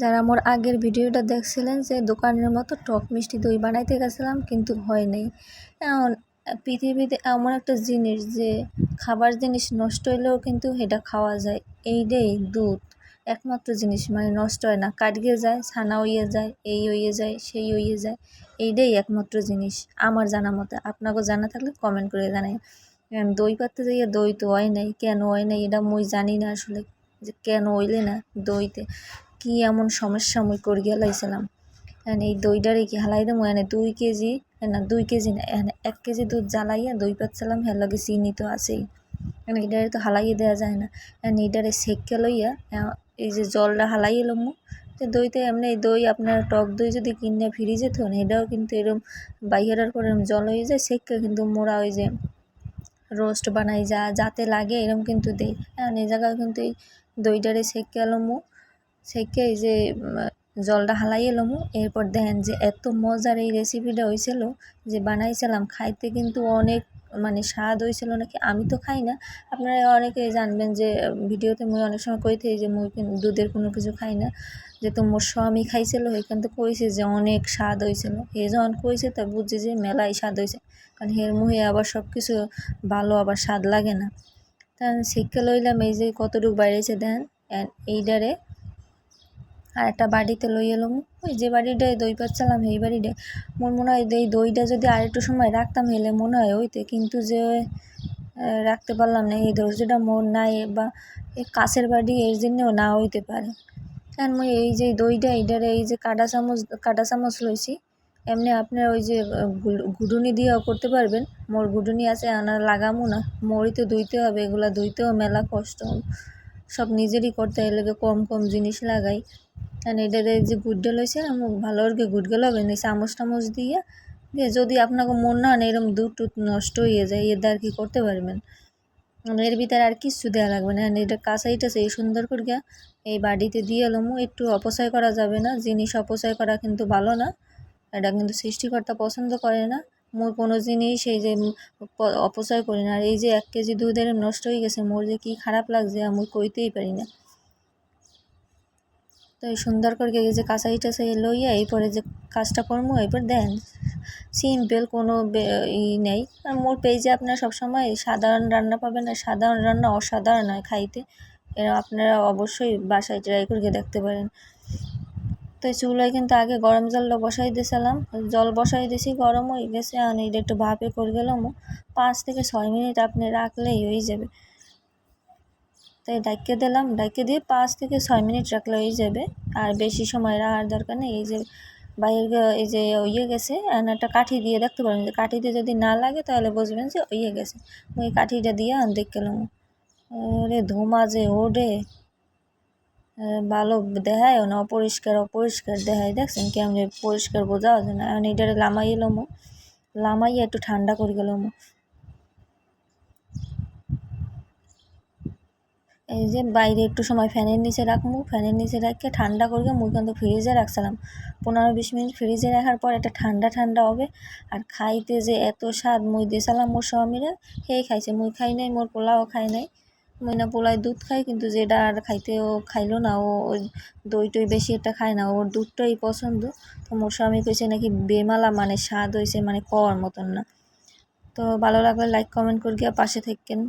যারা আমার আগের ভিডিওটা দেখছিলেন যে দোকানের মতো টক মিষ্টি দই বানাইতে গেছিলাম, কিন্তু হয় নাই। এখন পৃথিবীতে এমন একটা জিনিস যে খাবার জিনিস নষ্ট হইলেও কিন্তু এটা খাওয়া যায়। এইটাই দুধ। একমাত্র জিনিস মানে নষ্ট হয় না। কাটিয়ে যায়, ছানা হইয়ে যায়, এই হইয়ে যায়, সেই হইয়ে যায়। এইটাই একমাত্র জিনিস আমার জানা মতে। আপনাকেও জানা থাকলে কমেন্ট করে জানাই। দই পাততে যাইয়া দই তো হয় নাই, কেন হয় নাই, এটা মুই জানি না আসলে যে কেন হইলে না দইতে। কি এমন সমস্যা মুই করে গেলাইছিলাম এই দইটারে কি হালাই দেবো এনে দুই কেজি না দুই কেজি না, এনে এক কেজি দুধ জ্বালাইয়া দই পাচ্ছিলাম হ্যাঁ লগে চিনি তো আছেই। এখানে এটারে তো হালাইয়ে দেওয়া যায় না। এখানে এটারে সেঁকে লইয়া এই যে জলটা হালাই এলাম তো দইতে এমনি দই আপনার টক দই যদি কিনে ফ্রিজে থন এটাও কিন্তু এরকম বাইরের পরে জল হয়ে যায়, সেঁকে কিন্তু মোড়া ওই যে রোস্ট বানাই যা, যাতে লাগে এরকম কিন্তু দেই এখন এই জায়গায় কিন্তু এই দইটারে সেঁকে এলামু সেঁকে এই যে জলটা হালাইয়ে এলামু এরপর দেখেন যে, এত মজার এই রেসিপিটা হয়েছিল যে, বানাইছিলাম। খাইতে কিন্তু অনেক মানে স্বাদ হয়েছিল নাকি? আমি তো খাই না। আপনারা অনেকে জানবেন যে, ভিডিওতে মুই অনেক সময় কই থাকি যে, মুই দুধের কোনো কিছু খাই না। যেহেতু মোর স্বামী খাইছিল এখান তো কইছে যে, অনেক স্বাদ হয়েছিল হে যখন কইছে, তা বুঝছে যে, মেলাই স্বাদ হয়েছে কারণ হের মুহে আবার সব কিছু ভালো, আবার স্বাদ লাগে না। তা শিক্ষা লইলাম, এই যে কতটুকু বাইরেছে দেন এইটারে আর একটা বাড়িতে লই এলাম ওই যে বাড়িটায় দই পাচ্ছিলাম, এই বাড়িটায়। মোর মনে হয় এই দইটা যদি আর একটু সময় রাখতাম হেলে মনে হয় ওইতে কিন্তু যে রাখতে পারলাম না, এই ধৈর্যটা মোর নাই বা এই কাছের বাড়ি, এর জন্যও না হইতে পারে। কারণ মুই এই যে দইটা, এইটারে এই যে কাটা চামচ কাটা চামচ লইছি, এমনি আপনার ওই যে ঘুডুনি দিয়েও করতে পারবেন। মোর ঘুডুনি আছে, আনার লাগামো না। মোরই তো ধুইতে হবে, এগুলা ধুইতেও মেলা কষ্ট। সব নিজেরই করতে হয় এলে কম কম জিনিস লাগাই। আর এটা যে গুড্ডে লইছে আমি ভালো করে গুড্ডে লবেন এই চামচ টামচ দিয়ে দিয়ে যদি আপনাকে মন না হয় এরকম দুধ টুধ নষ্ট হয়ে যায় এর আর কি করতে পারবেন? এর ভিতরে আর কিচ্ছু দেওয়া লাগবে না। এটা কাঁচাইটা সেই সুন্দর করে এই বাড়িতে দিয়ে এলাম একটু অপচয় করা যাবে না। জিনিস অপচয় করা কিন্তু ভালো না। এটা কিন্তু সৃষ্টিকর্তা পছন্দ করে না। মোর কোনো জিনিস এই যে অপচয় করি না। আর এই যে এক কেজি দুধের নষ্ট হয়ে গেছে, মোর যে কী খারাপ লাগছে আমি কইতেই পারি না। তো এই সুন্দর করে যে কাঁচাই টাচাই লইয়া এরপরে যে কাজটা করব এরপর দেন। সিম্পল কোনো ই নেই। আর মোর পেজে আপনারা সবসময় সাধারণ রান্না পাবেন, আর সাধারণ রান্না অসাধারণ হয় খাইতে। এরা আপনারা অবশ্যই বাসায় ট্রাই করে দেখতে পারেন। তো চুলায় কিন্তু আগে গরম জলটা বসাই দিয়েছিলাম। জল বসাই দিয়েছি, গরম হয়ে গেছে, আর এটা একটু ভাপে করে গেলাম পাঁচ থেকে ছয় মিনিট আপনি রাখলেই হয়ে যাবে। তাই ডাইকে দিলাম ডাইকে দিয়ে পাঁচ থেকে ছয় মিনিট রাখলে হয়ে যাবে। আর বেশি সময় রাখার দরকার নেই। এই যে বাইরে এই যে ইয়ে গেছে একটা কাঠি দিয়ে দেখতে পারেন। যে কাঠি দিয়ে যদি না লাগে তাহলে বুঝবেন যে ইয়ে গেছে। ওই কাঠিটা দিয়ে দেখলাম ওরে ধোঁয়া যে, ওরে। ভালো দেখায় না, অপরিষ্কার অপরিষ্কার দেখায়। দেখছেন কেমন পরিষ্কার বোঝা যায় না। এখন এটারে লামাই এলাম লামাইয়া একটু ঠান্ডা করে গেলাম এই যে বাইরে একটু সময় ফ্যানের নিচে রাখব ফ্যানের নিচে রাখে ঠান্ডা করবে মুই কিন্তু ফ্রিজে রাখছিলাম। পনেরো বিশ মিনিট ফ্রিজে রাখার পর এটা ঠান্ডা ঠান্ডা হবে। আর খাইতে যে এত স্বাদ, মুই দিয়েছিলাম মোর স্বামীরা। সেই খাইছে, মুই খাই নাই, মোর পোলাও খাই নাই। মুই না পোলায় দুধ খাই কিন্তু যেটা আর খাইতেও খাইলো না, ও দই টই বেশি একটা খায় না, ওর দুধটাই পছন্দ। তো মোর স্বামী কইছে নাকি বেমালা মানে স্বাদ হয়েছে মানে কর মতন না। তো ভালো লাগলে লাইক কমেন্ট করে গিয়ে পাশে থাকেন